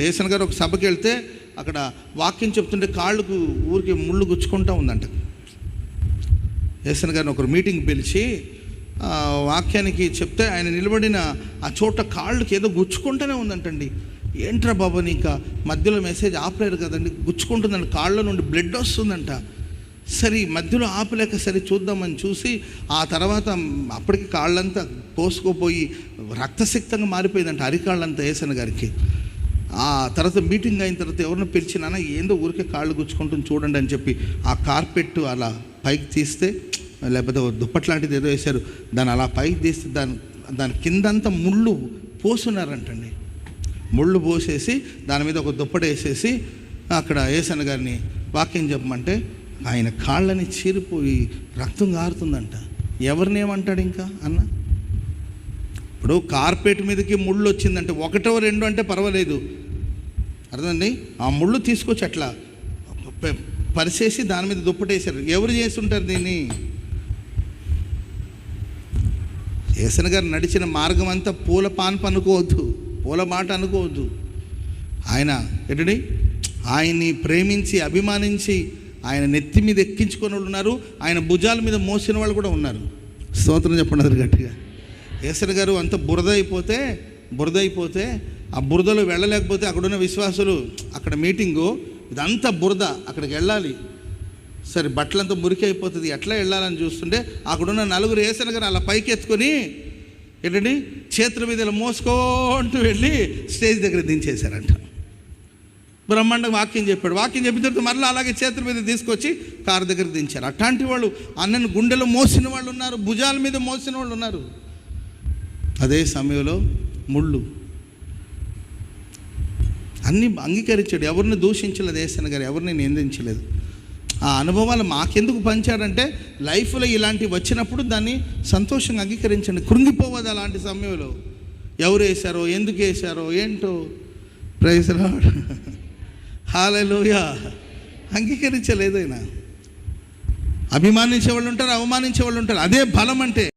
ఏసన్ గారు ఒక సభకి వెళ్తే అక్కడ వాక్యం చెప్తుంటే కాళ్ళకు ఊరికి ముళ్ళు గుచ్చుకుంటూ ఉందంట. ఏసన్ గారిని ఒకరు మీటింగ్ పిలిచి వాక్యానికి చెప్తే ఆయన నిలబడిన ఆ చోట కాళ్ళకి ఏదో గుచ్చుకుంటూనే ఉందంటండి. ఏంట్రా బాబు నీక? మధ్యలో మెసేజ్ ఆపలేరు కదండి. గుచ్చుకుంటుందండి కాళ్ళ నుండి బ్లడ్ వస్తుందంట. సరే మధ్యలో ఆపలేక సరే చూద్దామని చూసి ఆ తర్వాత అప్పటికి కాళ్ళంతా కోసుకోపోయి రక్తసిక్తంగా మారిపోయిందంట అరికాళ్ళంతా ఏసన్ గారికి. ఆ తర్వాత మీటింగ్ అయిన తర్వాత ఎవరిని పిలిచినా ఏందో ఊరికే కాళ్ళు గుచ్చుకుంటుంది చూడండి అని చెప్పి ఆ కార్పెట్ అలా పైకి తీస్తే లేకపోతే ఓ దుప్పటి లాంటిది ఏదో వేశారు. దాన్ని అలా పైకి తీస్తే దాని దాని కిందంతా ముళ్ళు పోసున్నారంటండి. ముళ్ళు పోసేసి దాని మీద ఒక దుప్పట వేసేసి అక్కడ ఏసన్న గారిని వాక్యం చెప్పమంటే ఆయన కాళ్ళని చీరిపోయి రక్తం గారుతుందంట. ఎవరినేమంటాడు ఇంకా అన్న? ఇప్పుడు కార్పెట్ మీదకి ముళ్ళు వచ్చిందంటే ఒకటో రెండు అంటే పర్వాలేదు. అర్థమండి ఆ ముళ్ళు తీసుకొచ్చి అట్లా పరిసేసి దాని మీద దుప్పటేశారు. ఎవరు చేస్తుంటారు దీన్ని? యేసన్ గారు నడిచిన మార్గం అంతా పూల పాన్పు అనుకోవద్దు. పూల మాట అనుకోవద్దు. ఆయన ఏంటండి? ఆయన్ని ప్రేమించి అభిమానించి ఆయన నెత్తి మీద ఎక్కించుకొని వాళ్ళు ఉన్నారు. ఆయన భుజాల మీద మోసిన వాళ్ళు కూడా ఉన్నారు. స్తోత్రం చెప్పండి అది గట్టిగా యేసన్ గారు అంత బురద అయిపోతే బురద అయిపోతే ఆ బురదలో వెళ్ళలేకపోతే అక్కడున్న విశ్వాసులు అక్కడ మీటింగు ఇదంతా బురద అక్కడికి వెళ్ళాలి. సరే బట్టలంతా మురికి అయిపోతుంది ఎట్లా వెళ్ళాలని చూస్తుంటే అక్కడున్న నలుగురు ఏసన గారు అలా పైకి ఎత్తుకొని ఏంటండి చేతుల మీద ఇలా మోసుకుంటూ వెళ్ళి స్టేజ్ దగ్గర దించేశారంట. బ్రహ్మాండంగా వాక్యం చెప్పాడు. వాక్యం చెప్పిన తర్వాత మరలా అలాగే చేతుల మీద తీసుకొచ్చి కారు దగ్గర దించారు. అట్లాంటి వాళ్ళు అన్నని గుండెలో మోసిన వాళ్ళు ఉన్నారు భుజాల మీద మోసిన వాళ్ళు ఉన్నారు. అదే సమయంలో ముళ్ళు అన్ని అంగీకరించాడు. ఎవరిని దూషించలేదు ఏసన గారు ఎవరిని నిందించలేదు. ఆ అనుభవాలు మాకెందుకు పంచాడంటే లైఫ్లో ఇలాంటివి వచ్చినప్పుడు దాన్ని సంతోషంగా అంగీకరించండి. కృంగిపోవద్దు అలాంటి సమయంలో. ఎవరు వేశారో ఎందుకు వేశారో ఏంటో. ప్రైజ్ హాలలోయ అంగీకరించలేదు అంగీకరించలేదైనా అభిమానించే వాళ్ళు ఉంటారు అవమానించే వాళ్ళు ఉంటారు. అదే బలం అంటే.